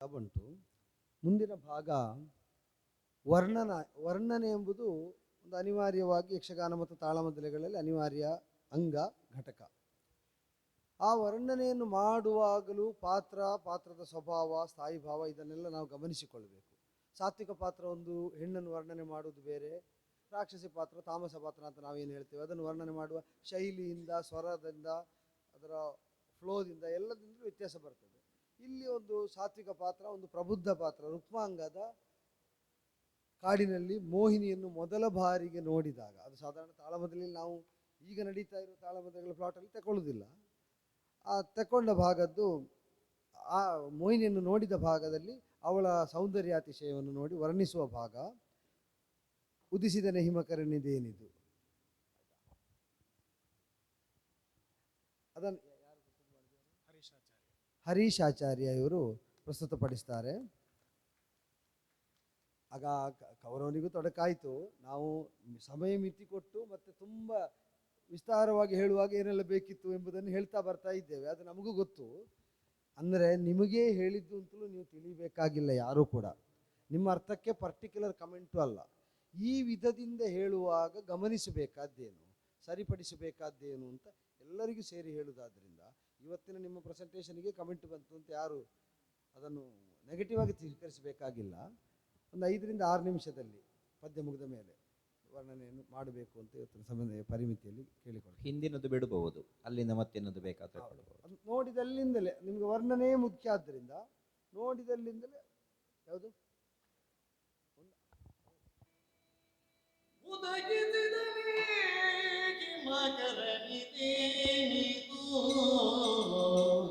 ಬಂಟು ಮುಂದಿನ ಭಾಗ ವರ್ಣನ, ವರ್ಣನೆ ಎಂಬುದು ಒಂದು ಅನಿವಾರ್ಯವಾಗಿ ಯಕ್ಷಗಾನ ಮತ್ತು ತಾಳಮದ್ದಲೆಗಳಲ್ಲಿ ಅನಿವಾರ್ಯ ಅಂಗ, ಘಟಕ. ಆ ವರ್ಣನೆಯನ್ನು ಮಾಡುವಾಗಲೂ ಪಾತ್ರ, ಪಾತ್ರದ ಸ್ವಭಾವ, ಸ್ಥಾಯಿ ಭಾವ ಇದನ್ನೆಲ್ಲ ನಾವು ಗಮನಿಸಿಕೊಳ್ಳಬೇಕು. ಸಾತ್ವಿಕ ಪಾತ್ರ ಒಂದು ಹೆಣ್ಣನ್ನು ವರ್ಣನೆ ಮಾಡುವುದು ಬೇರೆ, ರಾಕ್ಷಸಿ ಪಾತ್ರ, ತಾಮಸ ಪಾತ್ರ ಅಂತ ನಾವೇನು ಹೇಳ್ತೇವೆ, ಅದನ್ನು ವರ್ಣನೆ ಮಾಡುವ ಶೈಲಿಯಿಂದ, ಸ್ವರದಿಂದ, ಅದರ ಫ್ಲೋದಿಂದ ಎಲ್ಲದಿಂದ ವ್ಯತ್ಯಾಸ ಬರ್ತದೆ. ಇಲ್ಲಿ ಒಂದು ಸಾತ್ವಿಕ ಪಾತ್ರ, ಒಂದು ಪ್ರಬುದ್ಧ ಪಾತ್ರ. ರುಕ್ಮಾಂಗದ ಕಾಡಿನಲ್ಲಿ ಮೋಹಿನಿಯನ್ನು ಮೊದಲ ಬಾರಿಗೆ ನೋಡಿದಾಗ, ಅದು ಸಾಧಾರಣ ತಾಳಮದಲ್ಲಿ ನಾವು ಈಗ ನಡೀತಾ ಇರೋ ತಾಳಮದ್ದಗಳ ಪ್ಲಾಟಲ್ಲಿ ತಗೊಳ್ಳುವುದಿಲ್ಲ ಆ ತಕೊಂಡ ಭಾಗದ್ದು, ಆ ಮೋಹಿನಿಯನ್ನು ನೋಡಿದ ಭಾಗದಲ್ಲಿ ಅವಳ ಸೌಂದರ್ಯಾತಿಶಯವನ್ನು ನೋಡಿ ವರ್ಣಿಸುವ ಭಾಗ ಉದಿಸಿದ ನೆಹಿಮಕರನಿದೇನಿದು ಅದನ್ನು ಹರೀಶ್ ಆಚಾರ್ಯ ಇವರು ಪ್ರಸ್ತುತಪಡಿಸ್ತಾರೆ. ಆಗ ಕೌರವನಿಗೂ ತೊಡಕಾಯಿತು. ನಾವು ಸಮಯ ಮಿತಿ ಕೊಟ್ಟು ಮತ್ತೆ ತುಂಬ ವಿಸ್ತಾರವಾಗಿ ಹೇಳುವಾಗ ಏನೆಲ್ಲ ಬೇಕಿತ್ತು ಎಂಬುದನ್ನು ಹೇಳ್ತಾ ಬರ್ತಾ ಇದ್ದೇವೆ. ಅದು ನಮಗೂ ಗೊತ್ತು. ಅಂದರೆ ನಿಮಗೇ ಹೇಳಿದ್ದು ಅಂತಲೂ ನೀವು ತಿಳಿಬೇಕಾಗಿಲ್ಲ ಯಾರೂ ಕೂಡ. ನಿಮ್ಮ ಅರ್ಥಕ್ಕೆ ಪರ್ಟಿಕ್ಯುಲರ್ ಕಮೆಂಟು ಅಲ್ಲ. ಈ ವಿಧದಿಂದ ಹೇಳುವಾಗ ಗಮನಿಸಬೇಕಾದ್ದೇನು, ಸರಿಪಡಿಸಬೇಕಾದ್ದೇನು ಅಂತ ಎಲ್ಲರಿಗೂ ಸೇರಿ ಹೇಳುವುದಾದ್ರಿಂದ ಇವತ್ತಿನ ನಿಮ್ಮ ಪ್ರೆಸೆಂಟೇಷನ್ಗೆ ಕಮೆಂಟ್ ಬಂತು ಅಂತ ಯಾರು ಅದನ್ನು ನೆಗೆಟಿವ್ ಆಗಿ ಸ್ವೀಕರಿಸಬೇಕಾಗಿಲ್ಲ ಒಂದು ಐದರಿಂದ ಆರು ನಿಮಿಷದಲ್ಲಿ ಪದ್ಯ ಮುಗಿದ ಮೇಲೆ ವರ್ಣನೆಯನ್ನು ಮಾಡಬೇಕು ಅಂತ ಇವತ್ತಿನ ಸಂಬಂಧ ಪರಿಮಿತಿಯಲ್ಲಿ ಕೇಳಿಕೊಳ್ಳಿ. ಹಿಂದಿನದು ಬಿಡಬಹುದು ಅಲ್ಲಿಂದ ಮತ್ತೇನದು ಬೇಕಾದ್ರೆ ಅದು ನೋಡಿದಲ್ಲಿಂದಲೇ ನಿಮಗೆ ವರ್ಣನೆ ಮುಖ್ಯ ಆದ್ದರಿಂದ ನೋಡಿದಲ್ಲಿಂದಲೇ ಯಾವುದು? Oh,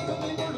তুমি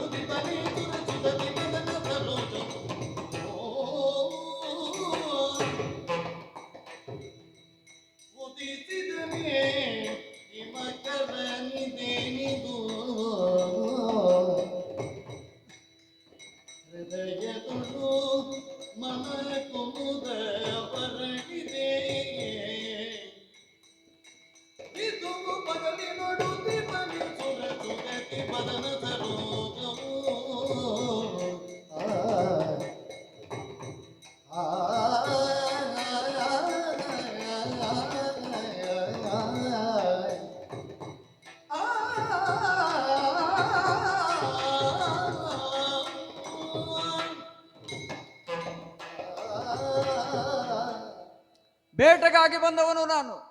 ಬೇಟೆಗಾಗಿ ಬಂದವನು ನಾನು.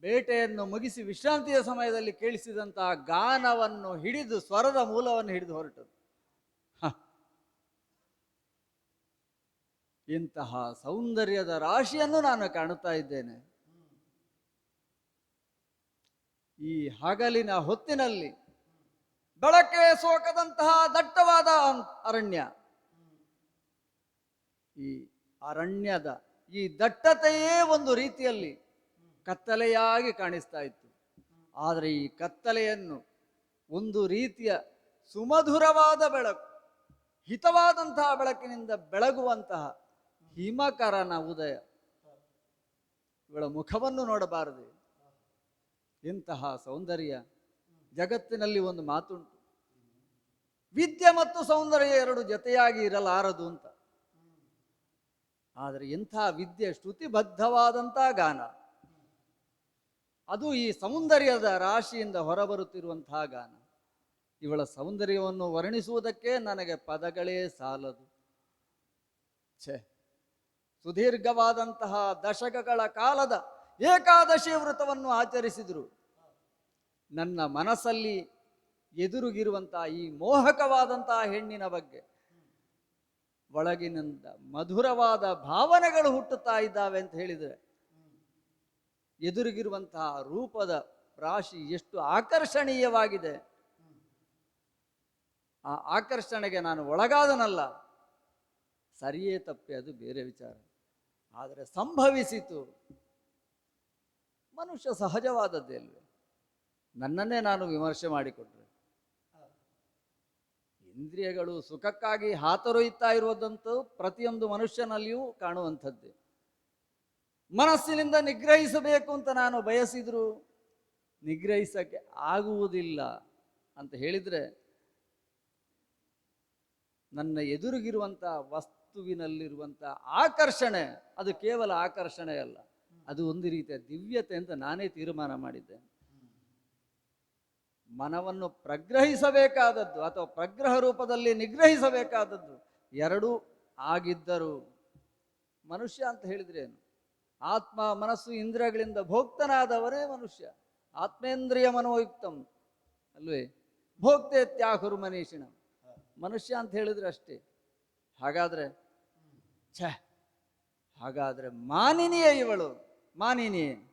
ಬೇಟೆಯನ್ನು ಮುಗಿಸಿ ವಿಶ್ರಾಂತಿಯ ಸಮಯದಲ್ಲಿ ಕೇಳಿಸಿದಂತಹ ಗಾನವನ್ನು ಹಿಡಿದು ಸ್ವರದ ಮೂಲವನ್ನು ಹಿಡಿದು ಹೊರಟು. ಇಂತಹ ಸೌಂದರ್ಯದ ರಾಶಿಯನ್ನು ನಾನು ಕಾಣುತ್ತಾ ಇದ್ದೇನೆ. ಈ ಹಗಲಿನ ಹೊತ್ತಿನಲ್ಲಿ ಬೆಳಕೆ ಸೋಕದಂತಹ ದಟ್ಟವಾದ ಅರಣ್ಯ. ಈ ಅರಣ್ಯದ ಈ ದಟ್ಟತೆಯೇ ಒಂದು ರೀತಿಯಲ್ಲಿ ಕತ್ತಲೆಯಾಗಿ ಕಾಣಿಸ್ತಾ ಇತ್ತು. ಆದರೆ ಈ ಕತ್ತಲೆಯನ್ನು ಒಂದು ರೀತಿಯ ಸುಮಧುರವಾದ ಬೆಳಕು, ಹಿತವಾದಂತಹ ಬೆಳಕಿನಿಂದ ಬೆಳಗುವಂತಹ ಹಿಮಕರನ ಉದಯ ಇವಳ ಮುಖವನ್ನು ನೋಡಬಾರದು. ಇಂತಹ ಸೌಂದರ್ಯ ಜಗತ್ತಿನಲ್ಲಿ ಒಂದು ಮಾತುಂಟು. ವಿದ್ಯೆ ಮತ್ತು ಸೌಂದರ್ಯ ಎರಡು ಜೊತೆಯಾಗಿ ಇರಲಾರದು ಅಂತ. ಆದರೆ ಎಂಥ ವಿದ್ಯೆ ಶ್ರುತಿಬದ್ಧವಾದಂಥ ಗಾನ. ಅದು ಈ ಸೌಂದರ್ಯದ ರಾಶಿಯಿಂದ ಹೊರಬರುತ್ತಿರುವಂತಹ ಗಾನ. ಇವಳ ಸೌಂದರ್ಯವನ್ನು ವರ್ಣಿಸುವುದಕ್ಕೆ ನನಗೆ ಪದಗಳೇ ಸಾಲದು. ಛೆ, ಸುದೀರ್ಘವಾದಂತಹ ದಶಕಗಳ ಕಾಲದ ಏಕಾದಶಿ ವ್ರತವನ್ನು ಆಚರಿಸಿದರು. ನನ್ನ ಮನಸ್ಸಲ್ಲಿ ಎದುರುಗಿರುವಂತಹ ಈ ಮೋಹಕವಾದಂತಹ ಹೆಣ್ಣಿನ ಬಗ್ಗೆ ಒಳಗಿನಿಂದ ಮಧುರವಾದ ಭಾವನೆಗಳು ಹುಟ್ಟುತ್ತಾ ಇದ್ದಾವೆ ಅಂತ ಹೇಳಿದರೆ ಎದುರಿಗಿರುವಂತಹ ರೂಪದ ರಾಶಿ ಎಷ್ಟು ಆಕರ್ಷಣೀಯವಾಗಿದೆ. ಆ ಆಕರ್ಷಣೆಗೆ ನಾನು ಒಳಗಾದನಲ್ಲ. ಸರಿಯೇ ತಪ್ಪೆ, ಅದು ಬೇರೆ ವಿಚಾರ. ಆದರೆ ಸಂಭವಿಸಿತು. ಮನುಷ್ಯ ಸಹಜವಾದದ್ದೇ ಅಲ್ವೇ. ನನ್ನನ್ನೇ ನಾನು ವಿಮರ್ಶೆ ಮಾಡಿಕೊಂಡ್ರೆ ಇಂದ್ರಿಯಗಳು ಸುಖಕ್ಕಾಗಿ ಹಾತೊರೆಯುತ್ತಾ ಇರುವುದಂತೂ ಪ್ರತಿಯೊಂದು ಮನುಷ್ಯನಲ್ಲಿಯೂ ಕಾಣುವಂಥದ್ದೇ. ಮನಸ್ಸಿನಿಂದ ನಿಗ್ರಹಿಸಬೇಕು ಅಂತ ನಾನು ಬಯಸಿದ್ರು ನಿಗ್ರಹಿಸಕ್ಕೆ ಆಗುವುದಿಲ್ಲ ಅಂತ ಹೇಳಿದರೆ, ನನ್ನ ಎದುರಿಗಿರುವಂಥ ವಸ್ತುವಿನಲ್ಲಿರುವಂಥ ಆಕರ್ಷಣೆ ಅದು ಕೇವಲ ಆಕರ್ಷಣೆ ಅಲ್ಲ. ಅದು ಒಂದು ರೀತಿಯ ದಿವ್ಯತೆ ಅಂತ ನಾನೇ ತೀರ್ಮಾನ ಮಾಡಿದ್ದೆ. ಮನವನ್ನು ಪ್ರಗ್ರಹಿಸಬೇಕಾದದ್ದು ಅಥವಾ ಪ್ರಗ್ರಹ ರೂಪದಲ್ಲಿ ನಿಗ್ರಹಿಸಬೇಕಾದದ್ದು ಎರಡೂ ಆಗಿದ್ದರು ಮನುಷ್ಯ ಅಂತ ಹೇಳಿದ್ರೇನು ಆತ್ಮ, ಮನಸ್ಸು, ಇಂದ್ರಿಯಗಳಿಂದ ಭೋಕ್ತನಾದವರೇ ಮನುಷ್ಯ. ಆತ್ಮೇಂದ್ರಿಯ ಮನೋಯುಕ್ತಂ, ಅಲ್ವೇ? ಭೋಕ್ತೆ ತ್ಯಾಹುರು ಮನೀಷಿಣ. ಮನುಷ್ಯ ಅಂತ ಹೇಳಿದ್ರೆ ಅಷ್ಟೇ. ಹಾಗಾದ್ರೆ, ಛ, ಹಾಗಾದ್ರೆ ಮಾನಿನಿಯೇ ಇವಳು. ಮಾನಿನಿಯೇ.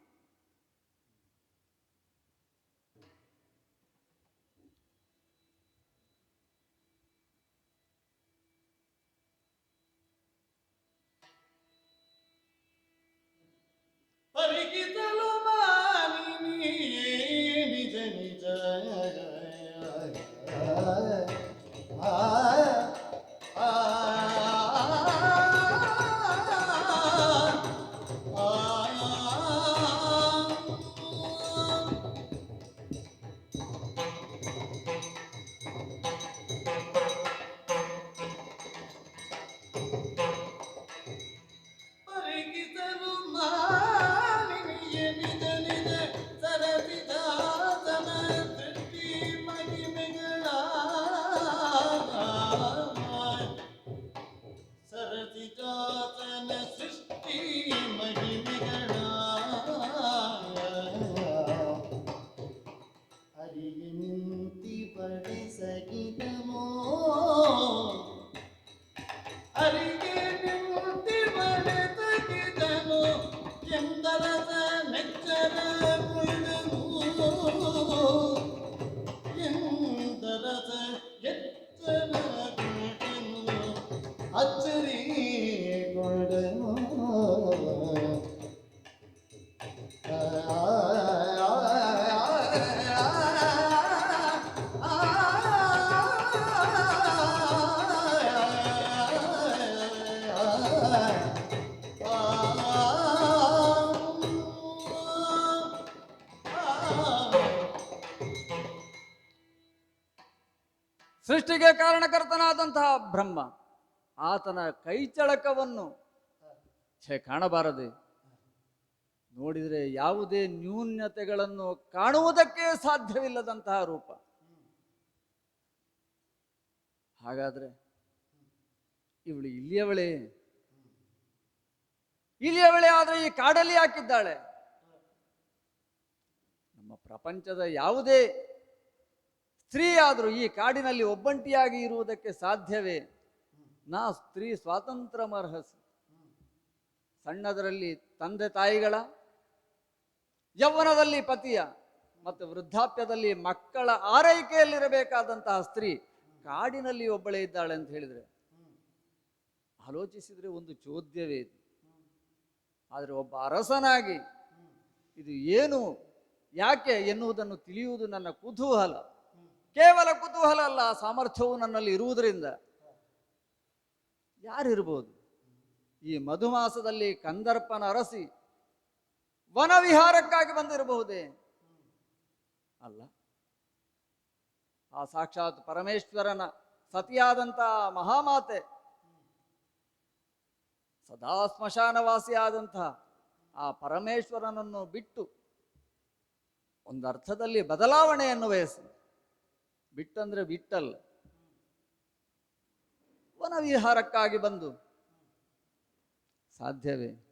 ಕಾರಣಕರ್ತನಾದಂತಹ ಬ್ರಹ್ಮ, ಆತನ ಕೈಚಳಕವನ್ನು ಛೇ, ಕಾಣಬಾರದೆ. ನೋಡಿದರೆ ಯಾವುದೇ ನ್ಯೂನ್ಯತೆಗಳನ್ನು ಕಾಣುವುದಕ್ಕೆ ಸಾಧ್ಯವಿಲ್ಲದಂತಹ ರೂಪ. ಹಾಗಾದ್ರೆ ಇವಳು ಇಲ್ಲಿಯವಳೆ? ಇಲ್ಲಿಯವಳೆ ಆದ್ರೆ ಈ ಕಾಡಲ್ಲಿ ಹಾಕಿದ್ದಾಳೆ ನಮ್ಮ ಪ್ರಪಂಚದ ಯಾವುದೇ ಸ್ತ್ರೀ ಆದರೂ ಈ ಕಾಡಿನಲ್ಲಿ ಒಬ್ಬಂಟಿಯಾಗಿ ಇರುವುದಕ್ಕೆ ಸಾಧ್ಯವೇ? ನಾ ಸ್ತ್ರೀ ಸ್ವಾತಂತ್ರ್ಯ ಅರ್ಹಸ ಸಣ್ಣದರಲ್ಲಿ ತಂದೆ ತಾಯಿಗಳ, ಯೌವನದಲ್ಲಿ ಪತಿಯ ಮತ್ತು ವೃದ್ಧಾಪ್ಯದಲ್ಲಿ ಮಕ್ಕಳ ಆರೈಕೆಯಲ್ಲಿರಬೇಕಾದಂತಹ ಸ್ತ್ರೀ ಕಾಡಿನಲ್ಲಿ ಒಬ್ಬಳೇ ಇದ್ದಾಳೆ ಅಂತ ಹೇಳಿದ್ರೆ ಆಲೋಚಿಸಿದ್ರೆ ಒಂದು ಚೋದ್ಯವೇ ಇದು. ಆದರೆ ಒಬ್ಬ ಅರಸನಾಗಿ ಇದು ಏನು, ಯಾಕೆ ಎನ್ನುವುದನ್ನು ತಿಳಿಯುವುದು ನನ್ನ ಕುತೂಹಲ. ಕೇವಲ ಕುತೂಹಲ ಅಲ್ಲ, ಸಾಮರ್ಥ್ಯವು ನನ್ನಲ್ಲಿ ಇರುವುದರಿಂದ. ಯಾರಿರ್ಬೋದು? ಈ ಮಧುಮಾಸದಲ್ಲಿ ಕಂದರ್ಪನ ಅರಸಿ ವನವಿಹಾರಕ್ಕಾಗಿ ಬಂದಿರಬಹುದೇ? ಅಲ್ಲ. ಆ ಸಾಕ್ಷಾತ್ ಪರಮೇಶ್ವರನ ಸತಿಯಾದಂತಹ ಮಹಾಮಾತೆ, ಸದಾ ಸ್ಮಶಾನವಾಸಿಯಾದಂತಹ ಆ ಪರಮೇಶ್ವರನನ್ನು ಬಿಟ್ಟು ಒಂದರ್ಥದಲ್ಲಿ ಬದಲಾವಣೆಯನ್ನು ವಯಸ್ಸು ಬಿಟ್ಟಂದ್ರೆ ಬಿಟ್ಟಲ್ಲ. ವನವಿಹಾರಕ್ಕಾಗಿ ಬಂದು. ಸಾಧ್ಯವೇ?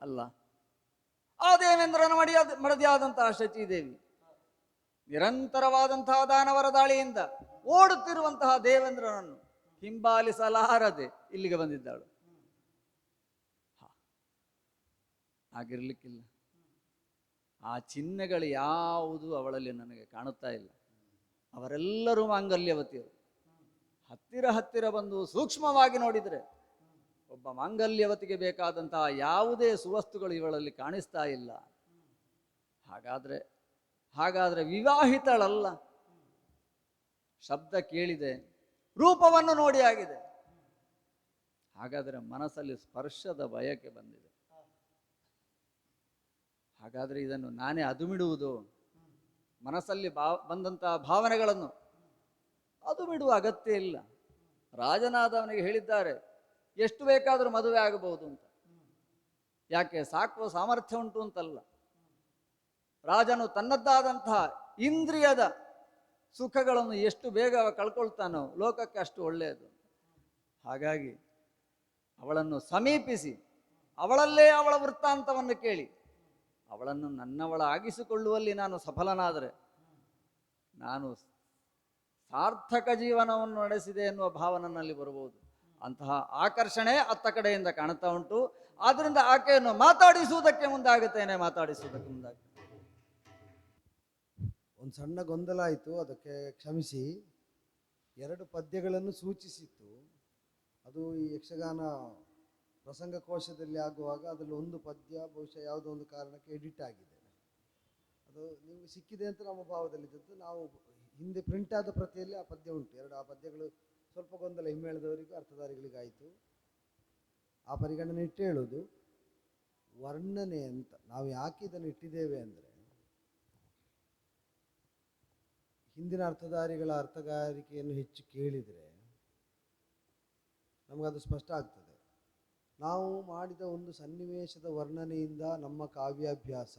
ಅಲ್ಲ. ಆ ದೇವೇಂದ್ರನ ಮಡಿಯಾದ ಮಡದಿಯಾದಂತಹ ಶಚಿದೇವಿ, ನಿರಂತರವಾದಂತಹ ದಾನವರ ದಾಳಿಯಿಂದ ಓಡುತ್ತಿರುವಂತಹ ದೇವೇಂದ್ರನನ್ನು ಹಿಂಬಾಲಿಸಲಾರದೆ ಇಲ್ಲಿಗೆ ಬಂದಿದ್ದಾಳು. ಆಗಿರ್ಲಿಕ್ಕಿಲ್ಲ ಆ ಚಿಹ್ನೆಗಳು ಯಾವುದು ಅವಳಲ್ಲಿ ನನಗೆ ಕಾಣುತ್ತಾ ಇಲ್ಲ. ಅವರೆಲ್ಲರೂ ಮಾಂಗಲ್ಯವತಿಯರು. ಹತ್ತಿರ ಹತ್ತಿರ ಬಂದು ಸೂಕ್ಷ್ಮವಾಗಿ ನೋಡಿದರೆ ಒಬ್ಬ ಮಾಂಗಲ್ಯವತಿಗೆ ಬೇಕಾದಂತಹ ಯಾವುದೇ ಸುವಸ್ತುಗಳು ಇವಳಲ್ಲಿ ಕಾಣಿಸ್ತಾ ಇಲ್ಲ. ಹಾಗಾದ್ರೆ ಹಾಗಾದ್ರೆ ವಿವಾಹಿತಳಲ್ಲ. ಶಬ್ದ ಕೇಳಿದೆ, ರೂಪವನ್ನು ನೋಡಿ ಆಗಿದೆ. ಹಾಗಾದರೆ ಮನಸ್ಸಲ್ಲಿ ಸ್ಪರ್ಶದ ಬಯಕೆ ಬಂದಿದೆ. ಹಾಗಾದ್ರೆ ಇದನ್ನು ನಾನೇ ಅದುಮಿಡುವುದು? ಮನಸ್ಸಲ್ಲಿ ಭಾವ ಬಂದಂತಹ ಭಾವನೆಗಳನ್ನು ಅದು ಬಿಡುವ ಅಗತ್ಯ ಇಲ್ಲ. ರಾಜನಾದವನಿಗೆ ಹೇಳಿದ್ದಾರೆ, ಎಷ್ಟು ಬೇಕಾದರೂ ಮದುವೆ ಆಗಬಹುದು ಅಂತ. ಯಾಕೆ? ಸಾಕುವ ಸಾಮರ್ಥ್ಯ ಉಂಟು ಅಂತಲ್ಲ. ರಾಜನು ತನ್ನದ್ದಾದಂತಹ ಇಂದ್ರಿಯದ ಸುಖಗಳನ್ನು ಎಷ್ಟು ಬೇಗ ಕಳ್ಕೊಳ್ತಾನೋ ಲೋಕಕ್ಕೆ ಅಷ್ಟು ಒಳ್ಳೆಯದು. ಹಾಗಾಗಿ ಅವಳನ್ನು ಸಮೀಪಿಸಿ, ಅವಳಲ್ಲೇ ಅವಳ ವೃತ್ತಾಂತವನ್ನು ಕೇಳಿ. ಅವಳನ್ನು ನನ್ನವಳಾಗಿಸಿಕೊಳ್ಳುವಲ್ಲಿ ನಾನು ಸಫಲನಾದರೆ ನಾನು ಸಾರ್ಥಕ ಜೀವನವನ್ನು ನಡೆಸಿದೆ ಎನ್ನುವ ಭಾವ ಬರಬಹುದು. ಅಂತಹ ಆಕರ್ಷಣೆ ಅತ್ತ ಕಡೆಯಿಂದ ಕಾಣ್ತಾ ಉಂಟು. ಆದ್ದರಿಂದ ಆಕೆಯನ್ನು ಮಾತಾಡಿಸುವುದಕ್ಕೆ ಮುಂದಾಗುತ್ತೇನೆ ಮಾತಾಡಿಸುವುದಕ್ಕೆ ಮುಂದಾಗುತ್ತೇನೆ. ಒಂದು ಸಣ್ಣ ಗೊಂದಲ ಆಯಿತು, ಅದಕ್ಕೆ ಕ್ಷಮಿಸಿ. ಎರಡು ಪದ್ಯಗಳನ್ನು ಸೂಚಿಸಿತ್ತು. ಅದು ಈ ಯಕ್ಷಗಾನ ಪ್ರಸಂಗ ಕೋಶದಲ್ಲಿ ಆಗುವಾಗ ಅದರಲ್ಲಿ ಒಂದು ಪದ್ಯ, ಬಹುಶಃ ಯಾವುದೋ ಒಂದು ಕಾರಣಕ್ಕೆ ಎಡಿಟ್ ಆಗಿದೆ. ಅದು ನಿಮಗೆ ಸಿಕ್ಕಿದೆ ಅಂತ ನಮ್ಮ ಭಾವದಲ್ಲಿದ್ದದ್ದು ನಾವು ಹಿಂದೆ ಪ್ರಿಂಟ್ ಆದ ಪ್ರತಿಯಲ್ಲಿ ಆ ಪದ್ಯ ಉಂಟು. ಎರಡು ಆ ಪದ್ಯಗಳು ಸ್ವಲ್ಪ ಗೊಂದಲ ಹಿಮ್ಮೇಳದವರಿಗೂ ಅರ್ಥಧಾರಿಗಳಿಗಾಯಿತು. ಆ ಪರಿಗಣನೆ ಇಟ್ಟು ಹೇಳೋದು ವರ್ಣನೆ ಅಂತ ನಾವು ಯಾಕೆ ಇದನ್ನು ಇಟ್ಟಿದ್ದೇವೆ ಅಂದರೆ, ಹಿಂದಿನ ಅರ್ಥಧಾರಿಗಳ ಅರ್ಥಗಾರಿಕೆಯನ್ನು ಹೆಚ್ಚು ಕೇಳಿದರೆ ನಮಗದು ಸ್ಪಷ್ಟ ಆಗ್ತದೆ. ನಾವು ಮಾಡಿದ ಒಂದು ಸನ್ನಿವೇಶದ ವರ್ಣನೆಯಿಂದ ನಮ್ಮ ಕಾವ್ಯಾಭ್ಯಾಸ,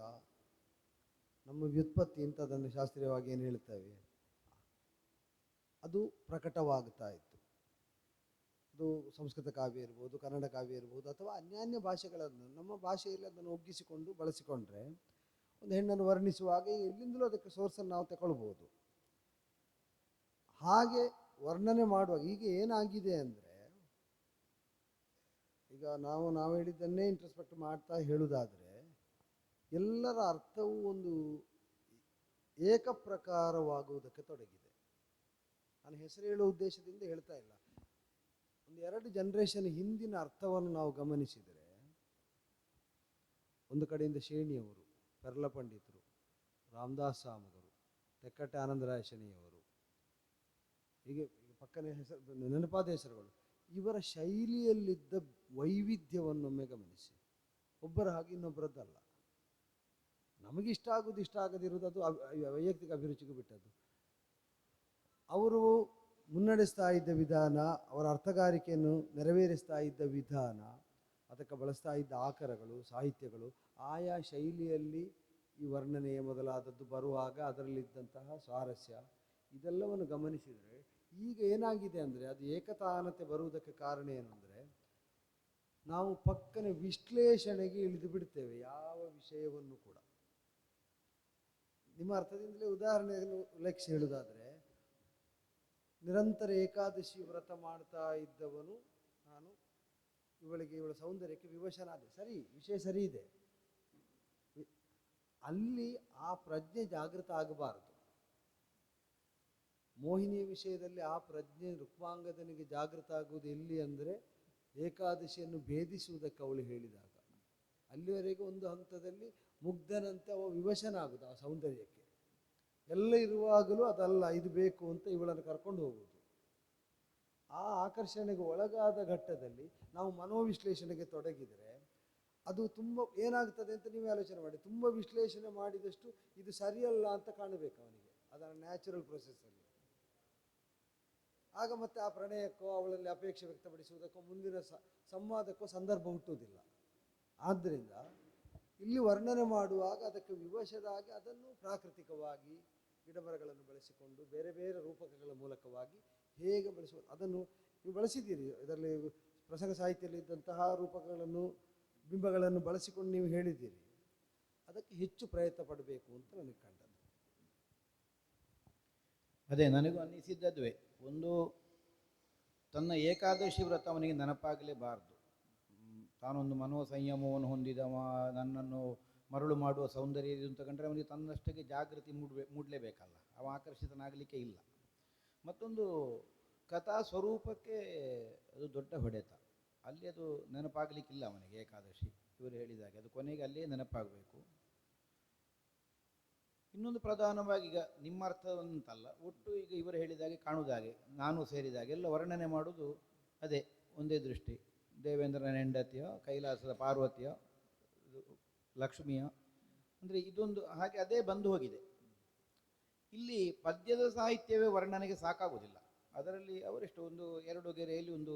ನಮ್ಮ ವ್ಯುತ್ಪತ್ತಿ ಇಂಥದ್ದನ್ನು ಶಾಸ್ತ್ರೀಯವಾಗಿ ಏನು ಹೇಳ್ತೇವೆ? ಅದು ಪ್ರಕಟವಾಗ್ತಾ ಇತ್ತು. ಅದು ಸಂಸ್ಕೃತ ಕಾವ್ಯ ಇರ್ಬೋದು, ಕನ್ನಡ ಕಾವ್ಯ ಇರ್ಬೋದು ಅಥವಾ ಅನ್ಯಾನ್ಯ ಭಾಷೆಗಳನ್ನು, ನಮ್ಮ ಭಾಷೆಯಲ್ಲಿ ಅದನ್ನು ಒಗ್ಗಿಸಿಕೊಂಡು ಬಳಸಿಕೊಂಡ್ರೆ ಒಂದು ಹೆಣ್ಣನ್ನು ವರ್ಣಿಸುವಾಗ ಎಲ್ಲಿಂದಲೂ ಅದಕ್ಕೆ ಸೋರ್ಸನ್ನು ನಾವು ತಗೊಳ್ಬೋದು. ಹಾಗೆ ವರ್ಣನೆ ಮಾಡುವಾಗ ಈಗ ಏನಾಗಿದೆ ಅಂದರೆ ಈಗ ನಾವು ನಾವು ಹೇಳಿದ್ದನ್ನೇ ಇಂಟ್ರಸ್ಪೆಕ್ಟ್ ಮಾಡ್ತಾ ಹೇಳುವುದಾದರೆ ಎಲ್ಲರ ಅರ್ಥವೂ ಒಂದು ಏಕಪ್ರಕಾರವಾಗುವುದಕ್ಕೆ ತೊಡಗಿದೆ. ನಾನು ಹೆಸರು ಹೇಳುವ ಉದ್ದೇಶದಿಂದ ಹೇಳ್ತಾ ಇಲ್ಲ. ಒಂದು ಎರಡು ಜನರೇಷನ್ ಹಿಂದಿನ ಅರ್ಥವನ್ನು ನಾವು ಗಮನಿಸಿದರೆ, ಒಂದು ಕಡೆಯಿಂದ ಶೇಣಿಯವರು, ಪೆರ್ಲ ಪಂಡಿತರು, ರಾಮದಾಸ್ ಸಾಮಗರು ತೆಕ್ಕಟ್ಟೆ ಆನಂದರಾಯ ಶನಿಯವರು ಹೀಗೆ ಪಕ್ಕನೆ ಹೆಸರು, ನೆನಪಾದ ಹೆಸರುಗಳು, ಇವರ ಶೈಲಿಯಲ್ಲಿದ್ದ ವೈವಿಧ್ಯವನ್ನೊಮ್ಮೆ ಗಮನಿಸಿ ಒಬ್ಬರ ಹಾಗೆ ಇನ್ನೊಬ್ಬರದ್ದಲ್ಲ ಇಷ್ಟ ಆಗೋದು ಇಷ್ಟ ಆಗದಿರುವುದು ಅದು ವೈಯಕ್ತಿಕ ಅಭಿರುಚಿಗೆ ಬಿಟ್ಟದ್ದು. ಅವರು ಮುನ್ನಡೆಸ್ತಾ ಇದ್ದ ವಿಧಾನ, ಅವರ ಅರ್ಥಗಾರಿಕೆಯನ್ನು ನೆರವೇರಿಸ್ತಾ ಇದ್ದ ವಿಧಾನ, ಅದಕ್ಕೆ ಬಳಸ್ತಾ ಇದ್ದ ಆಕರಗಳು, ಸಾಹಿತ್ಯಗಳು, ಆಯಾ ಶೈಲಿಯಲ್ಲಿ ಈ ವರ್ಣನೆಯ ಮೊದಲಾದದ್ದು ಬರುವಾಗ ಅದರಲ್ಲಿದ್ದಂತಹ ಸ್ವಾರಸ್ಯ, ಇದೆಲ್ಲವನ್ನು ಗಮನಿಸಿದರೆ ಈಗ ಏನಾಗಿದೆ ಅಂದರೆ ಅದು ಏಕತಾನತೆ ಬರುವುದಕ್ಕೆ ಕಾರಣ ಏನಂದರೆ ನಾವು ಪಕ್ಕನೆ ವಿಶ್ಲೇಷಣೆಗೆ ಇಳಿದು ಬಿಡ್ತೇವೆ, ಯಾವ ವಿಷಯವನ್ನು ಕೂಡ. ನಿಮ್ಮ ಅರ್ಥದಿಂದಲೇ ಉದಾಹರಣೆ ಉಲ್ಲೇಖಿಸಿ ಹೇಳುವುದಾದರೆ, ನಿರಂತರ ಏಕಾದಶಿ ವ್ರತ ಮಾಡ್ತಾ ಇದ್ದವನು, ನಾನು ಇವಳಿಗೆ ಇವಳ ಸೌಂದರ್ಯಕ್ಕೆ ವಿವಶನಾದೆ ಸರಿ, ವಿಷಯ ಸರಿ ಇದೆ. ಅಲ್ಲಿ ಆ ಪ್ರಜ್ಞೆ ಜಾಗೃತ ಆಗಬಾರದು. ಮೋಹಿನಿಯ ವಿಷಯದಲ್ಲಿ ಆ ಪ್ರಜ್ಞೆ ರುಕ್ಮಾಂಗದನಿಗೆ ಜಾಗೃತ ಆಗುವುದು ಎಲ್ಲಿ ಅಂದರೆ ಏಕಾದಶಿಯನ್ನು ಭೇದಿಸುವುದಕ್ಕೆ ಅವಳು ಹೇಳಿದಾಗ, ಅಲ್ಲಿವರೆಗೆ ಒಂದು ಹಂತದಲ್ಲಿ ಮುಗ್ಧನಂತೆ ಅವ ವಿವಶನಾಗುದು ಆ ಸೌಂದರ್ಯಕ್ಕೆ. ಎಲ್ಲ ಇರುವಾಗಲೂ ಅದಲ್ಲ, ಇದು ಬೇಕು ಅಂತ ಇವಳನ್ನು ಕರ್ಕೊಂಡು ಹೋಗುವುದು. ಆ ಆಕರ್ಷಣೆಗೆ ಒಳಗಾದ ಘಟ್ಟದಲ್ಲಿ ನಾವು ಮನೋವಿಶ್ಲೇಷಣೆಗೆ ತೊಡಗಿದರೆ ಅದು ತುಂಬ ಏನಾಗ್ತದೆ ಅಂತ ನೀವೇ ಆಲೋಚನೆ ಮಾಡಿ. ತುಂಬ ವಿಶ್ಲೇಷಣೆ ಮಾಡಿದಷ್ಟು ಇದು ಸರಿಯಲ್ಲ ಅಂತ ಕಾಣಬೇಕು ಅವನಿಗೆ. ಅದರ ನ್ಯಾಚುರಲ್ ಪ್ರೊಸೆಸ್ಸಲ್ಲಿ ಆಗ ಮತ್ತೆ ಆ ಪ್ರಣಯಕ್ಕೋ ಅವಳಲ್ಲಿ ಅಪೇಕ್ಷೆ ವ್ಯಕ್ತಪಡಿಸುವುದಕ್ಕೋ ಮುಂದಿನ ಸಂವಾದಕ್ಕೋ ಸಂದರ್ಭ ಹುಟ್ಟುವುದಿಲ್ಲ. ಆದ್ದರಿಂದ ಇಲ್ಲಿ ವರ್ಣನೆ ಮಾಡುವಾಗ ಅದಕ್ಕೆ ವಿವಶದಾಗಿ ಅದನ್ನು ಪ್ರಾಕೃತಿಕವಾಗಿ ಗಿಡಮರಗಳನ್ನು ಬೆಳೆಸಿಕೊಂಡು ಬೇರೆ ಬೇರೆ ರೂಪಕಗಳ ಮೂಲಕವಾಗಿ ಹೇಗೆ ಬಳಸುವ, ಅದನ್ನು ನೀವು ಬಳಸಿದ್ದೀರಿ. ಇದರಲ್ಲಿ ಪ್ರಸಂಗ ಸಾಹಿತ್ಯದಲ್ಲಿ ಇದ್ದಂತಹ ರೂಪಕಗಳನ್ನು, ಬಿಂಬಗಳನ್ನು ಬಳಸಿಕೊಂಡು ನೀವು ಹೇಳಿದ್ದೀರಿ. ಅದಕ್ಕೆ ಹೆಚ್ಚು ಪ್ರಯತ್ನ ಪಡಬೇಕು ಅಂತ ನನಗೆ ಕಂಡದ್ದು. ಅದೇ ನನಗೂ ಅನ್ನಿಸಿದ್ದದುವೆ ಒಂದು ತನ್ನ ಏಕಾದಶಿ ವ್ರತ ಅವನಿಗೆ ನೆನಪಾಗಲೇಬಾರದು. ತಾನೊಂದು ಮನೋ ಸಂಯಮವನ್ನು ಹೊಂದಿದವ, ನನ್ನನ್ನು ಮರಳು ಮಾಡುವ ಸೌಂದರ್ಯ ಇದು ಅಂತ ಕಂಡ್ರೆ ಅವನಿಗೆ ತನ್ನಷ್ಟಕ್ಕೆ ಜಾಗೃತಿ ಮೂಡಬೇ ಮೂಡಲೇಬೇಕಲ್ಲ. ಅವ ಆಕರ್ಷಿತನಾಗಲಿಕ್ಕೆ ಇಲ್ಲ. ಮತ್ತೊಂದು ಕಥಾ ಸ್ವರೂಪಕ್ಕೆ ಅದು ದೊಡ್ಡ ಹೊಡೆತ. ಅಲ್ಲಿ ಅದು ನೆನಪಾಗಲಿಕ್ಕಿಲ್ಲ ಅವನಿಗೆ ಏಕಾದಶಿ. ಇವರು ಹೇಳಿದಾಗೆ, ಅದು ಕೊನೆಗೆ ಅಲ್ಲೇ ನೆನಪಾಗಬೇಕು. ಇನ್ನೊಂದು ಪ್ರಧಾನವಾಗಿ ಈಗ ನಿಮ್ಮ ಅರ್ಥವಂತಲ್ಲ, ಒಟ್ಟು ಈಗ ಇವರು ಹೇಳಿದಾಗೆ ಕಾಣುವುದಾಗೆ ನಾನು ಸೇರಿದಾಗೆ ಎಲ್ಲ ವರ್ಣನೆ ಮಾಡುವುದು ಅದೇ, ಒಂದೇ ದೃಷ್ಟಿ. ದೇವೇಂದ್ರನ ಹೆಂಡತಿಯೋ, ಕೈಲಾಸದ ಪಾರ್ವತಿಯೋ ಲಕ್ಷ್ಮಿಯೋ, ಅಂದರೆ ಇದೊಂದು ಹಾಗೆ ಅದೇ ಬಂದು ಹೋಗಿದೆ. ಇಲ್ಲಿ ಪದ್ಯದ ಸಾಹಿತ್ಯವೇ ವರ್ಣನೆಗೆ ಸಾಕಾಗುವುದಿಲ್ಲ. ಅದರಲ್ಲಿ ಅವರೆಷ್ಟು ಒಂದು ಎರಡು ಗೆರೆಯಲ್ಲಿ ಒಂದು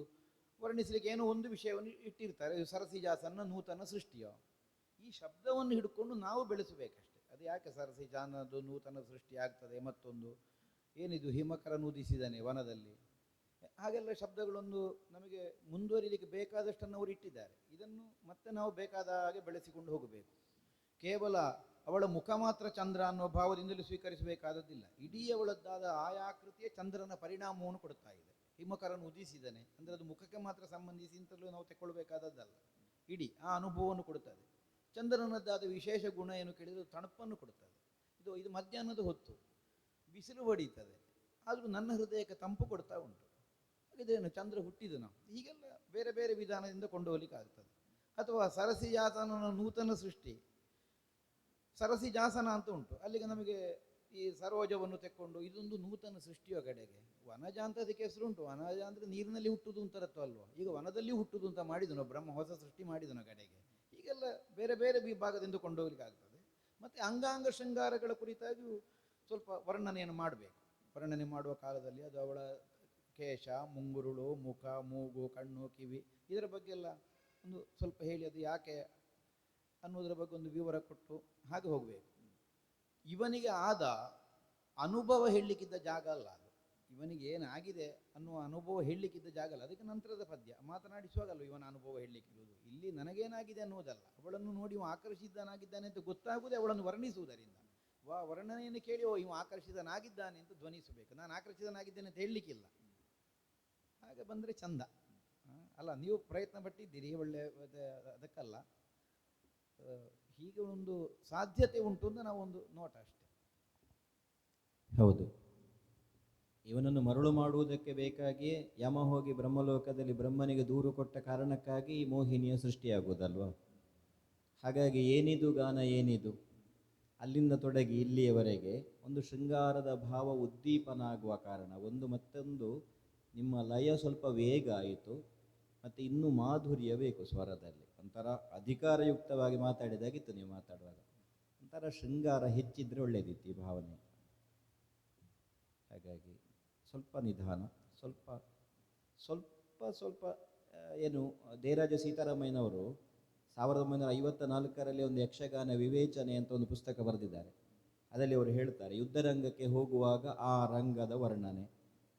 ವರ್ಣಿಸಲಿಕ್ಕೆ ಏನೋ ಒಂದು ವಿಷಯವನ್ನು ಇಟ್ಟಿರ್ತಾರೆ ಇದು ಸರಸಿಜಾಸನ ನೂತನ ಸೃಷ್ಟಿಯೋ. ಈ ಶಬ್ದವನ್ನು ಹಿಡ್ಕೊಂಡು ನಾವು ಬೆಳೆಸಬೇಕಷ್ಟೆ. ಅದು ಯಾಕೆ ಸರಸಿ ಜಾನದು ನೂತನ ಸೃಷ್ಟಿ ಆಗ್ತದೆ ಮತ್ತೊಂದು? ಏನಿದು? ಹಿಮಕರ ನುದಿಸಿದಾನೆ ವನದಲ್ಲಿ. ಹಾಗೆಲ್ಲ ಶಬ್ದಗಳೊಂದು ನಮಗೆ ಮುಂದುವರಿಲಿಕ್ಕೆ ಬೇಕಾದಷ್ಟನ್ನು ಅವರು ಇಟ್ಟಿದ್ದಾರೆ. ಇದನ್ನು ಮತ್ತೆ ನಾವು ಬೇಕಾದ ಹಾಗೆ ಬೆಳೆಸಿಕೊಂಡು ಹೋಗಬೇಕು. ಕೇವಲ ಅವಳ ಮುಖ ಮಾತ್ರ ಚಂದ್ರ ಅನ್ನೋ ಭಾವದಿಂದಲೂ ಸ್ವೀಕರಿಸಬೇಕಾದದ್ದಿಲ್ಲ. ಇಡೀ ಅವಳದ್ದಾದ ಆಯಾಕೃತಿಯ ಚಂದ್ರನ ಪರಿಣಾಮವನ್ನು ಕೊಡ್ತಾ ಇದೆ. ಹಿಮಕರನ್ನು ಉದಿಸಿದ್ದಾನೆ ಅಂದರೆ ಅದು ಮುಖಕ್ಕೆ ಮಾತ್ರ ಸಂಬಂಧಿಸಿ ಅಂತಲೂ ನಾವು ತಗೊಳ್ಬೇಕಾದದ್ದಲ್ಲ ಇಡೀ ಆ ಅನುಭವವನ್ನು ಕೊಡುತ್ತದೆ ಚಂದ್ರನದ್ದಾದ ವಿಶೇಷ ಗುಣ ಏನು ಕೇಳಿದರೆ ತಣಪನ್ನು ಕೊಡುತ್ತದೆ ಇದು ಇದು ಮಧ್ಯಾಹ್ನದ ಹೊತ್ತು ಬಿಸಿಲು ಹೊಡೀತದೆ ಆದರೂ ನನ್ನ ಹೃದಯಕ್ಕೆ ತಂಪು ಕೊಡ್ತಾ ಉಂಟು. ಇದೇನು ಚಂದ್ರ ಹುಟ್ಟಿದನು ಹೀಗೆಲ್ಲ ಬೇರೆ ಬೇರೆ ವಿಧಾನದಿಂದ ಕೊಂಡೋಗ್ಲಿಕ್ಕೆ ಆಗ್ತದೆ ಅಥವಾ ಸರಸಿ ಜಾಸನ ನೂತನ ಸೃಷ್ಟಿ. ಸರಸಿ ಜಾಸನ ಅಂತ ಉಂಟು. ಅಲ್ಲಿಗೆ ನಮಗೆ ಈ ಸರೋಜವನ್ನು ತೆಕ್ಕೊಂಡು ಇದೊಂದು ನೂತನ ಸೃಷ್ಟಿಯ ಕಡೆಗೆ. ವನಜ ಅಂತ ಅದಕ್ಕೆ ಹೆಸರುಂಟು ವನಜ ಅಂದರೆ ನೀರಿನಲ್ಲಿ ಹುಟ್ಟುದು ಅಂತರತ್ವ ಅಲ್ವಾ? ಈಗ ವನದಲ್ಲಿ ಹುಟ್ಟುದು ಅಂತ ಮಾಡಿದನು. ಬ್ರಹ್ಮ ಹೊಸ ಸೃಷ್ಟಿ ಮಾಡಿದನು ಕಡೆಗೆ. ಹೀಗೆಲ್ಲ ಬೇರೆ ಬೇರೆ ವಿಭಾಗದಿಂದ ಕೊಂಡೋಗ್ಲಿಕ್ಕಾಗ್ತದೆ ಮತ್ತು ಅಂಗಾಂಗ ಶೃಂಗಾರಗಳ ಕುರಿತಾಗಿಯೂ ಸ್ವಲ್ಪ ವರ್ಣನೆಯನ್ನು ಮಾಡಬೇಕು. ವರ್ಣನೆ ಮಾಡುವ ಕಾಲದಲ್ಲಿ ಅದು ಅವಳ ಕೇಶ, ಮುಂಗುರುಳು, ಮುಖ, ಮೂಗು, ಕಣ್ಣು, ಕಿವಿ ಇದರ ಬಗ್ಗೆ ಎಲ್ಲ ಒಂದು ಸ್ವಲ್ಪ ಹೇಳಿ ಅದು ಯಾಕೆ ಅನ್ನೋದರ ಬಗ್ಗೆ ಒಂದು ವಿವರ ಕೊಟ್ಟು ಹಾಗೆ ಹೋಗಬೇಕು. ಇವನಿಗೆ ಆದ ಅನುಭವ ಹೇಳಲಿಕ್ಕಿದ್ದ ಜಾಗ ಅಲ್ಲ ಅದು. ಇವನಿಗೆ ಏನಾಗಿದೆ ಅನ್ನುವ ಅನುಭವ ಹೇಳಲಿಕ್ಕಿದ್ದ ಜಾಗ ಅಲ್ಲ. ಅದಕ್ಕೆ ನಂತರದ ಪದ್ಯ. ಮಾತನಾಡಿಸುವಾಗಲ್ಲ ಇವನ ಅನುಭವ ಹೇಳಲಿಕ್ಕಿರುವುದು? ಇಲ್ಲಿ ನನಗೇನಾಗಿದೆ ಅನ್ನುವುದಲ್ಲ ಅವಳನ್ನು ನೋಡಿ ಇವ ಆಕರ್ಷಿತನಾಗಿದ್ದಾನೆ ಅಂತ ಗೊತ್ತಾಗುವುದೇ ಅವಳನ್ನು ವರ್ಣಿಸುವುದರಿಂದ. ವಾ, ವರ್ಣನೆಯನ್ನು ಕೇಳಿ, ಓ, ಇವ ಆಕರ್ಷಿತನಾಗಿದ್ದಾನೆ ಅಂತ ಧ್ವನಿಸಬೇಕು. ನಾನು ಆಕರ್ಷಿತನಾಗಿದ್ದೇನೆ ಅಂತ ಹೇಳಲಿಕ್ಕಿಲ್ಲ. ಹಾಗೆ ಬಂದರೆ ಚಂದ. ಅಲ್ಲ, ನೀವು ಪ್ರಯತ್ನ ಪಟ್ಟಿದ್ದೀರಿ, ಒಳ್ಳೆ ಅದಕ್ಕಲ್ಲ. ಹೀಗೆ ಒಂದು ಸಾಧ್ಯತೆ ಉಂಟು ಅಂತ ನಾವೊಂದು ನೋಟ ಅಷ್ಟೆ. ಹೌದು. ಇವನನ್ನು ಮರಳು ಮಾಡುವುದಕ್ಕೆ ಬೇಕಾಗಿಯೇ ಯಮ ಹೋಗಿ ಬ್ರಹ್ಮಲೋಕದಲ್ಲಿ ಬ್ರಹ್ಮನಿಗೆ ದೂರು ಕೊಟ್ಟ ಕಾರಣಕ್ಕಾಗಿ ಈ ಮೋಹಿನಿಯ ಸೃಷ್ಟಿಯಾಗುವುದಲ್ವಾ? ಹಾಗಾಗಿ ಏನಿದು ಗಾನ ಏನಿದು? ಅಲ್ಲಿಂದ ತೊಡಗಿ ಇಲ್ಲಿಯವರೆಗೆ ಒಂದು ಶೃಂಗಾರದ ಭಾವ ಉದ್ದೀಪನ ಆಗುವ ಕಾರಣ ಒಂದು ಮತ್ತೊಂದು ನಿಮ್ಮ ಲಯ ಸ್ವಲ್ಪ ವೇಗ ಆಯಿತು, ಮತ್ತು ಇನ್ನೂ ಮಾಧುರ್ಯ ಬೇಕು ಸ್ವರದಲ್ಲಿ. ಒಂಥರ ಅಧಿಕಾರಯುಕ್ತವಾಗಿ ಮಾತಾಡಿದಾಗಿತ್ತು ನೀವು ಮಾತಾಡುವಾಗ. ಒಂಥರ ಶೃಂಗಾರ ಹೆಚ್ಚಿದ್ರೆ ಒಳ್ಳೆಯದಿತ್ತು ಈ ಭಾವನೆ. ಹಾಗಾಗಿ ಸ್ವಲ್ಪ ನಿಧಾನ, ಸ್ವಲ್ಪ ಸ್ವಲ್ಪ ಸ್ವಲ್ಪ ಏನು ದೇರಾಜ ಸೀತಾರಾಮಯ್ಯನವರು ಸಾವಿರದ ಒಂಬೈನೂರ ಐವತ್ತ ನಾಲ್ಕರಲ್ಲಿ ಒಂದು ಯಕ್ಷಗಾನ ವಿವೇಚನೆ ಅಂತ ಒಂದು ಪುಸ್ತಕ ಬರೆದಿದ್ದಾರೆ. ಅದರಲ್ಲಿ ಅವರು ಹೇಳ್ತಾರೆ, ಯುದ್ಧರಂಗಕ್ಕೆ ಹೋಗುವಾಗ ಆ ರಂಗದ ವರ್ಣನೆ,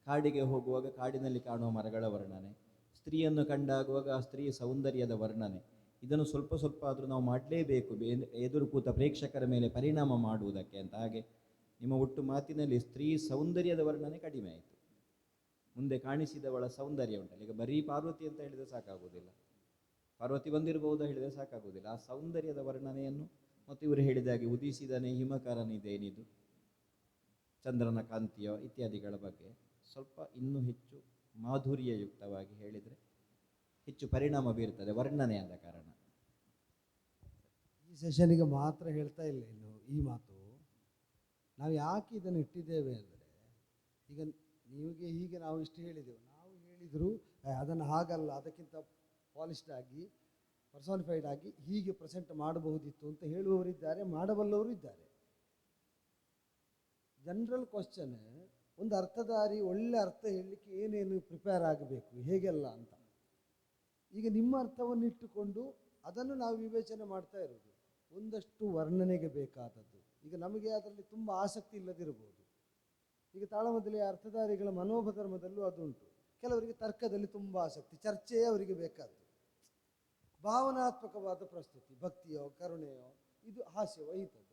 ಕಾಡಿಗೆ ಹೋಗುವಾಗ ಕಾಡಿನಲ್ಲಿ ಕಾಣುವ ಮರಗಳ ವರ್ಣನೆ, ಸ್ತ್ರೀಯನ್ನು ಕಂಡಾಗುವಾಗ ಆ ಸ್ತ್ರೀ ಸೌಂದರ್ಯದ ವರ್ಣನೆ, ಇದನ್ನು ಸ್ವಲ್ಪ ಸ್ವಲ್ಪ ಆದರೂ ನಾವು ಮಾಡಲೇಬೇಕು, ಎದುರು ಕೂತ ಪ್ರೇಕ್ಷಕರ ಮೇಲೆ ಪರಿಣಾಮ ಮಾಡುವುದಕ್ಕೆ ಅಂತ. ಹಾಗೆ ನಿಮ್ಮ ಒಟ್ಟು ಮಾತಿನಲ್ಲಿ ಸ್ತ್ರೀ ಸೌಂದರ್ಯದ ವರ್ಣನೆ ಕಡಿಮೆ ಆಯಿತು. ಮುಂದೆ ಕಾಣಿಸಿದವಳ ಸೌಂದರ್ಯ ಉಂಟಲ್ಲ, ಈಗ ಬರೀ ಪಾರ್ವತಿ ಅಂತ ಹೇಳಿದರೆ ಸಾಕಾಗುವುದಿಲ್ಲ. ಪಾರ್ವತಿ ಬಂದಿರಬಹುದಾ ಹೇಳಿದರೆ ಸಾಕಾಗುವುದಿಲ್ಲ. ಆ ಸೌಂದರ್ಯದ ವರ್ಣನೆಯನ್ನು ಮತ್ತು ಇವರು ಹೇಳಿದಾಗೆ ಉದಿಸಿದನೆ ಹಿಮಕರನಿದೇನಿದು ಚಂದ್ರನ ಕಾಂತಿಯ ಇತ್ಯಾದಿಗಳ ಬಗ್ಗೆ ಸ್ವಲ್ಪ ಇನ್ನೂ ಹೆಚ್ಚು ಮಾಧುರ್ಯಯುಕ್ತವಾಗಿ ಹೇಳಿದರೆ ಹೆಚ್ಚು ಪರಿಣಾಮ ಬೀರ್ತದೆ, ವರ್ಣನೆಯಾದ ಕಾರಣ. ಈ ಸೆಷನಿಗೆ ಮಾತ್ರ ಹೇಳ್ತಾ ಇಲ್ಲ ಇನ್ನು, ಈ ಮಾತು. ನಾವು ಯಾಕೆ ಇದನ್ನು ಇಟ್ಟಿದ್ದೇವೆ ಅಂದರೆ, ಈಗ ನಿಮಗೆ ಹೀಗೆ ನಾವು ಇಷ್ಟು ಹೇಳಿದೆವು. ನಾವು ಹೇಳಿದರೂ ಅದನ್ನು ಹಾಗಲ್ಲ, ಅದಕ್ಕಿಂತ ಪಾಲಿಶ್ಡ್ ಆಗಿ ಪರ್ಸಾನಿಫೈಡ್ ಆಗಿ ಹೀಗೆ ಪ್ರೆಸೆಂಟ್ ಮಾಡಬಹುದಿತ್ತು ಅಂತ ಹೇಳುವವರಿದ್ದಾರೆ ಮಾಡಬಲ್ಲವರು ಇದ್ದಾರೆ. ಜನರಲ್ ಕ್ವಶನ್ ಒಂದು ಅರ್ಥಧಾರಿ ಒಳ್ಳೆ ಅರ್ಥ ಹೇಳಲಿಕ್ಕೆ ಏನೇನು ಪ್ರಿಪೇರ್ ಆಗಬೇಕು, ಹೇಗೆಲ್ಲ ಅಂತ. ಈಗ ನಿಮ್ಮ ಅರ್ಥವನ್ನು ಇಟ್ಟುಕೊಂಡು ಅದನ್ನು ನಾವು ವಿವೇಚನೆ ಮಾಡ್ತಾ ಇರೋದು, ಒಂದಷ್ಟು ವರ್ಣನೆಗೆ ಬೇಕಾದದ್ದು. ಈಗ ನಮಗೆ ಅದರಲ್ಲಿ ತುಂಬ ಆಸಕ್ತಿ ಇಲ್ಲದಿರಬಹುದು. ಈಗ ತಾಳಮದಲ್ಲಿ ಅರ್ಥಧಾರಿಗಳ ಮನೋಭಧರ್ಮದಲ್ಲೂ ಅದುಂಟು. ಕೆಲವರಿಗೆ ತರ್ಕದಲ್ಲಿ ತುಂಬ ಆಸಕ್ತಿ ಚರ್ಚೆಯೇ ಅವರಿಗೆ ಬೇಕಾದ್ದು. ಭಾವನಾತ್ಮಕವಾದ ಪ್ರಸ್ತುತಿ, ಭಕ್ತಿಯೋ, ಕರುಣೆಯೋ, ಇದು ಹಾಸ್ಯವೋ, ಇಂಥದ್ದು.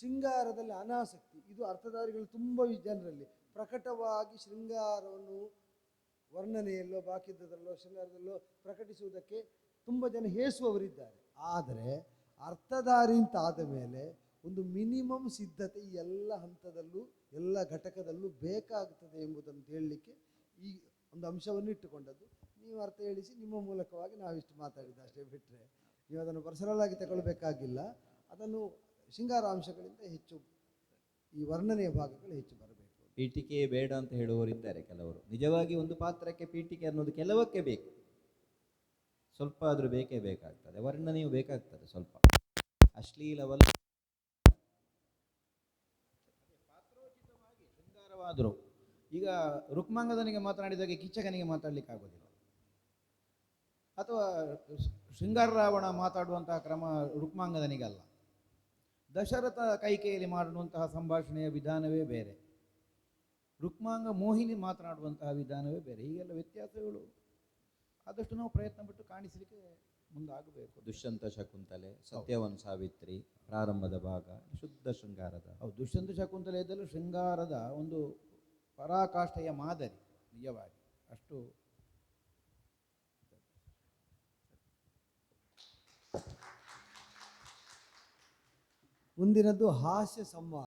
ಶೃಂಗಾರದಲ್ಲಿ ಅನಾಸಕ್ತಿ, ಇದು ಅರ್ಥಧಾರಿಗಳು ತುಂಬ ಜನರಲ್ಲಿ ಪ್ರಕಟವಾಗಿ ಶೃಂಗಾರವನ್ನು ವರ್ಣನೆಯಲ್ಲೋ ಬಾಕಿದ್ದದಲ್ಲೋ ಶೃಂಗಾರದಲ್ಲೋ ಪ್ರಕಟಿಸುವುದಕ್ಕೆ ತುಂಬ ಜನ ಹೇಸುವವರಿದ್ದಾರೆ. ಆದರೆ ಅರ್ಥಧಾರಿ ಅಂತ ಆದ ಮೇಲೆ ಒಂದು ಮಿನಿಮಮ್ ಸಿದ್ಧತೆ ಈ ಎಲ್ಲ ಹಂತದಲ್ಲೂ, ಎಲ್ಲ ಘಟಕದಲ್ಲೂ ಬೇಕಾಗ್ತದೆ ಎಂಬುದನ್ನು ಹೇಳಲಿಕ್ಕೆ ಈ ಒಂದು ಅಂಶವನ್ನು ಇಟ್ಟುಕೊಂಡದ್ದು. ನೀವು ಅರ್ಥ ಹೇಳಿಸಿ, ನಿಮ್ಮ ಮೂಲಕವಾಗಿ ನಾವಿಷ್ಟು ಮಾತಾಡಿದ್ದು ಅಷ್ಟೇ ಬಿಟ್ಟರೆ ನೀವು ಅದನ್ನು ಪರ್ಸನಲ್ ಆಗಿ ತಗೊಳ್ಬೇಕಾಗಿಲ್ಲ. ಅದನ್ನು ಶೃಂಗಾರ ಅಂಶಗಳಿಂದ ಹೆಚ್ಚು, ಈ ವರ್ಣನೆಯ ಭಾಗಗಳು ಹೆಚ್ಚು ಬರಬೇಕು. ಪೀಠಿಕೆ ಬೇಡ ಅಂತ ಹೇಳುವವರಿದ್ದಾರೆ ಕೆಲವರು. ನಿಜವಾಗಿ ಒಂದು ಪಾತ್ರಕ್ಕೆ ಪೀಠಿಕೆ ಅನ್ನೋದು ಕೆಲವಕ್ಕೆ ಬೇಕು. ಸ್ವಲ್ಪ ಆದರೂ ಬೇಕೇ ಬೇಕಾಗ್ತದೆ. ವರ್ಣನೆಯು ಬೇಕಾಗ್ತದೆ ಸ್ವಲ್ಪ. ಅಶ್ಲೀಲವಲ್ಲ. ಶೃಂಗಾರವಾದರು ಈಗ ರುಕ್ಮಾಂಗದನಿಗೆ ಮಾತನಾಡಿದಾಗ ಕಿಚ್ಚಕನಿಗೆ ಮಾತಾಡಲಿಕ್ಕೆ ಆಗೋದಿಲ್ಲ ಅಥವಾ ಶೃಂಗಾರ ರಾವಣ ಮಾತಾಡುವಂತಹ ಕ್ರಮ ರುಕ್ಮಾಂಗದನಿಗಲ್ಲ. ದಶರಥ ಕೈಕೆಯಲ್ಲಿ ಮಾಡುವಂತಹ ಸಂಭಾಷಣೆಯ ವಿಧಾನವೇ ಬೇರೆ. ರುಕ್ಮಾಂಗ ಮೋಹಿನಿ ಮಾತನಾಡುವಂತಹ ವಿಧಾನವೇ ಬೇರೆ. ಹೀಗೆಲ್ಲ ವ್ಯತ್ಯಾಸಗಳು ಆದಷ್ಟು ನಾವು ಪ್ರಯತ್ನ ಪಟ್ಟು ಕಾಣಿಸಲಿಕ್ಕೆ ಮುಂದಾಗಬೇಕು ದುಷ್ಯಂತ ಶಕುಂತಲೆ ಸತ್ಯವನ್ ಸಾವಿತ್ರಿ ಪ್ರಾರಂಭದ ಭಾಗ ಶುದ್ಧ ಶೃಂಗಾರದ. ಹೌದು ದುಷ್ಯಂತ ಶಕುಂತಲೆಯದಲ್ಲೂ ಶೃಂಗಾರದ ಒಂದು ಪರಾಕಾಷ್ಠೆಯ ಮಾದರಿ ನಿಜವಾಗಿ. ಅಷ್ಟು ಮುಂದಿನದ್ದು ಹಾಸ್ಯ ಸಂವಾದ.